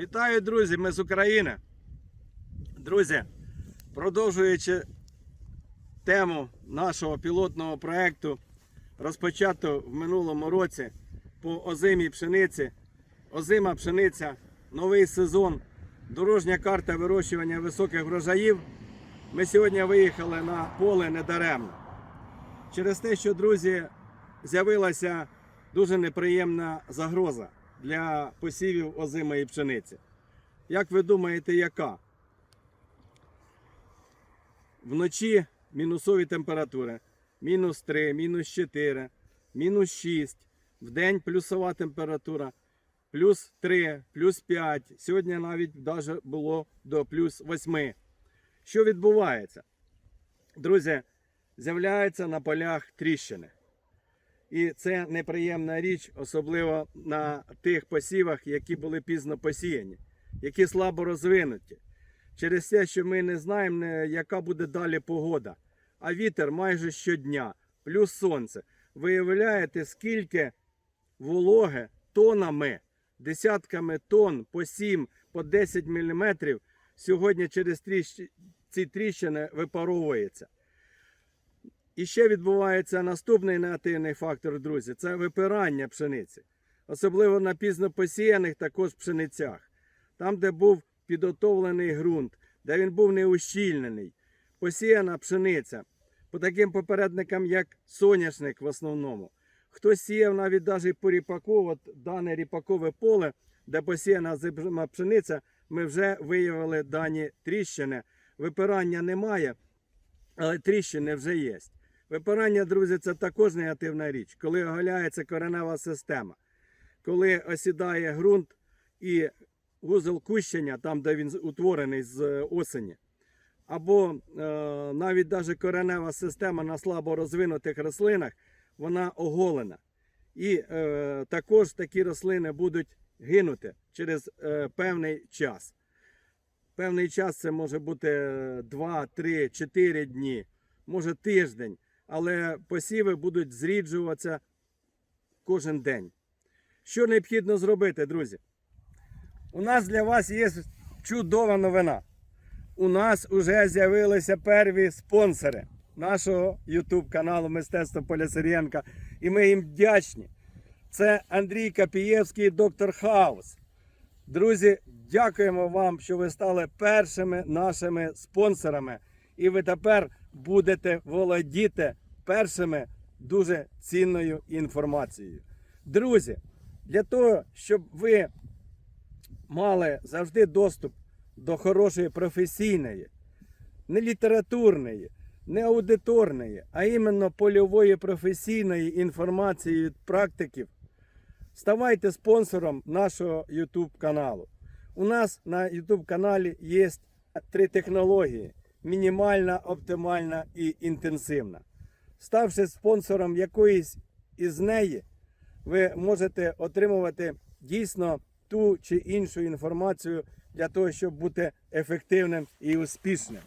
Вітаю, друзі! Ми з України. Друзі, продовжуючи тему нашого пілотного проєкту, розпочато в минулому році по озимій пшениці. Озима пшениця, новий сезон, дорожня карта вирощування високих врожаїв. Ми сьогодні виїхали на поле недаремно. Через те, що, друзі, з'явилася дуже неприємна загроза для посівів озимої пшениці. Як ви думаєте, яка? Вночі мінусові температури. Мінус 3, мінус 4, мінус 6. Вдень плюсова температура. Плюс 3, плюс 5. Сьогодні навіть даже було до плюс 8. Що відбувається? Друзі, з'являються на полях тріщини. І це неприємна річ, особливо на тих посівах, які були пізно посіяні, які слабо розвинуті. Через те, що ми не знаємо, яка буде далі погода. А вітер майже щодня, плюс сонце. Виявляєте, скільки вологи тонами, десятками тонн по 7, по 10 мм сьогодні через ці тріщини випаровується. І ще відбувається наступний негативний фактор, друзі, це випирання пшениці. Особливо на пізно посіяних також пшеницях. Там, де був підготовлений ґрунт, де він був не ущільнений. Посіяна пшениця по таким попередникам, як соняшник в основному. Хто сіяв навіть навіть по ріпаку, от дане ріпакове поле, де посіяна зима пшениця, ми вже виявили дані тріщини. Випирання немає, але тріщини вже є. Випирання, друзі, це також негативна річ, коли оголяється коренева система, коли осідає ґрунт і вузол кущення, там, де він утворений з осені, або е, навіть даже коренева система на слабо розвинутих рослинах, вона оголена. І е, також такі рослини будуть гинути через е, певний час. Певний час це може бути 2, 3, 4 дні, може тиждень, але посіви будуть зріджуватися кожен день. Що необхідно зробити, друзі? У нас для вас є чудова новина. У нас вже з'явилися перві спонсори нашого YouTube каналу Мистецтво Полясиренка. І ми їм вдячні. Це Андрій Капієвський, і доктор Хаус. Друзі, дякуємо вам, що ви стали першими нашими спонсорами. І ви тепер будете володіти першими дуже цінною інформацією. Друзі, для того, щоб ви мали завжди доступ до хорошої професійної, не літературної, не аудиторної, а іменно польової професійної інформації від практиків, ставайте спонсором нашого YouTube каналу. У нас на YouTube каналі є три технології: мінімальна, оптимальна і інтенсивна. Ставши спонсором якоїсь із неї, ви можете отримувати дійсно ту чи іншу інформацію для того, щоб бути ефективним і успішним.